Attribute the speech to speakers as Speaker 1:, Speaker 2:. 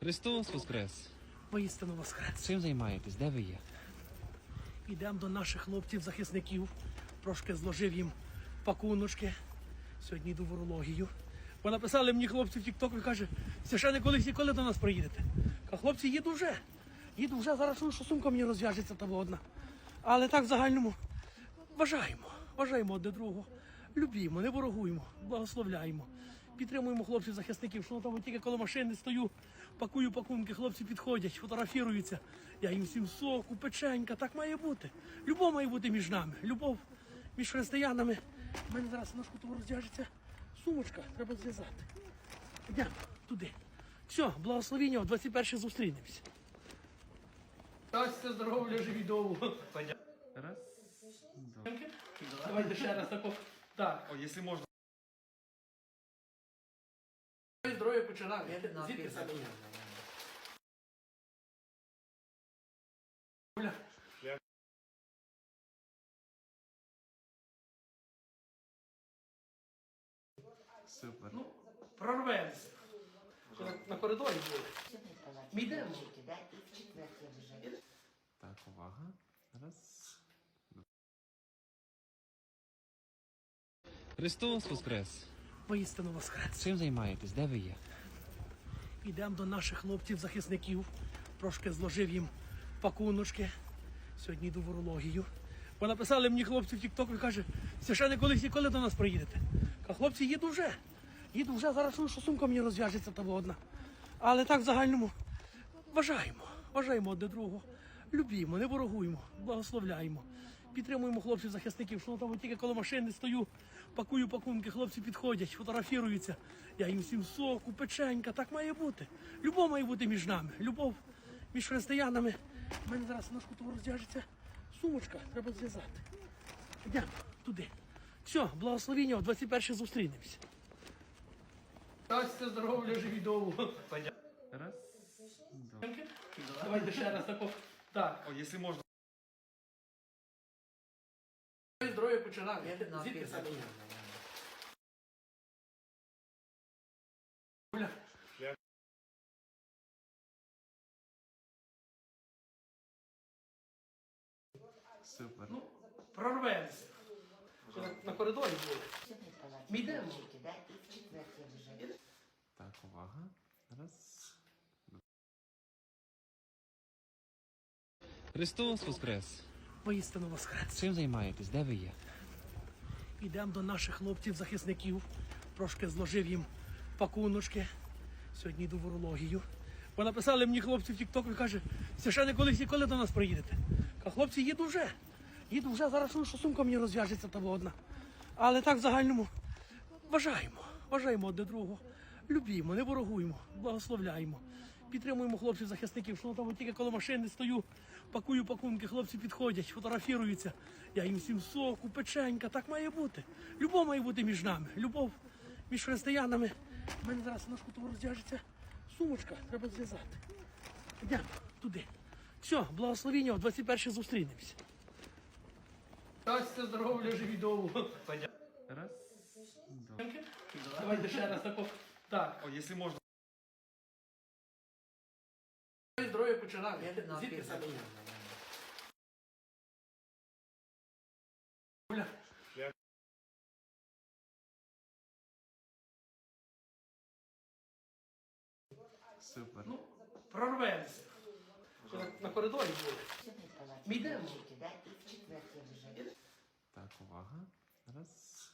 Speaker 1: Христос Воскрес!
Speaker 2: Воістину воскрес.
Speaker 1: Чим займаєтесь? Де ви є?
Speaker 2: Ідемо до наших хлопців-захисників. Трошки зложив їм пакуночки. Сьогодні йду в урологію. Бо написали мені хлопці в Тік-Ток і каже, священник Олексій, коли до нас приїдете? Ка хлопці, їду вже. Їду вже, зараз що сумка мені розв'яжеться та одна. Але так в загальному вважаємо, вважаємо одне другого. Любімо, не ворогуємо, благословляємо. Підтримуємо хлопців захисників, що там тільки коло машини стою, пакую пакунки, хлопці підходять, фотографіруються. Я їм всім соку, печенька, так має бути. Любов має бути між нами. Любов між християнами. У мене зараз ножку того роздяжеться. Сумочка, треба зв'язати. Йдемо туди. Все, благословіння, о 21 зустрінемось. Щастя, здоров'я, живі довго.
Speaker 1: Раз.
Speaker 2: Давайте ще раз тако. Так.
Speaker 1: О, якщо можна.
Speaker 2: Здоров'я починає. Звідки саме?
Speaker 1: Супер.
Speaker 2: Ну, прорвемося. На, на коридорі. Ми йдемо.
Speaker 3: Вже.
Speaker 1: Так, увага. Раз. Христос Воскрес!
Speaker 2: Воістину воскрес.
Speaker 1: Чим займаєтесь? Де ви є?
Speaker 2: Ідемо до наших хлопців-захисників. Трошки зложив їм пакуночки. Сьогодні йду в урологію. Бо написали мені хлопці в Тік-Ток і каже, священник Олексій, коли до нас приїдете? Ка хлопці, їду вже. Їду вже, зараз чую, що сумка мені розв'яжеться та одна. Але так в загальному вважаємо, вважаємо одне другого. Любімо, не ворогуємо, благословляємо. Підтримуємо хлопців захисників, що там тільки коло машини стою, пакую пакунки, хлопці підходять, фотографіруються. Я їм всім соку, печенька, так має бути. Любов має бути між нами. Любов між християнами. У мене зараз ножку того роздяжеться. Сумочка, треба зв'язати. Йдемо туди. Все, благословіння, о 21 зустрінемось. Щастя, здоров'я, живі довго.
Speaker 1: Раз.
Speaker 2: Давайте ще раз тако. Так.
Speaker 1: О, якщо можна.
Speaker 2: Здоров'я починає. Звідки саме?
Speaker 1: Супер.
Speaker 2: Ну, прорвемося. На, на коридорі були. Ми йдемо.
Speaker 3: Да, і в четвертій вже.
Speaker 1: Так, увага. Раз. Христос Воскрес!
Speaker 2: Воістину воскрес.
Speaker 1: Чим займаєтесь? Де ви є?
Speaker 2: Ідемо до наших хлопців-захисників. Трошки зложив їм пакуночки. Сьогодні йду в урологію. Бо написали мені хлопці в Тік-Ток і каже, священник Олексій, коли до нас приїдете? Ка хлопці, їду вже. Їду вже, зараз чую, що сумка мені розв'яжеться та одна. Але так в загальному вважаємо, вважаємо одне другого. Любімо, не ворогуємо, благословляємо. Підтримуємо хлопців захисників, що там тільки коло машини стою, пакую пакунки, хлопці підходять, фотографіруються. Я їм всім соку, печенька, так має бути. Любов має бути між нами. Любов між християнами. У мене зараз ножку того роздяжеться. Сумочка, треба зв'язати. Йдемо туди. Все, благословіння, о 21 зустрінемось. Щастя, здоров'я, живі довго.
Speaker 1: Раз.
Speaker 2: Давайте ще раз тако. Так.
Speaker 1: О, якщо можна.
Speaker 2: Здоров'я починає. Звідки саме?
Speaker 1: Супер.
Speaker 2: Ну, прорвемося. На, коридорі були. Ми йдемо.
Speaker 1: Так, увага. Раз.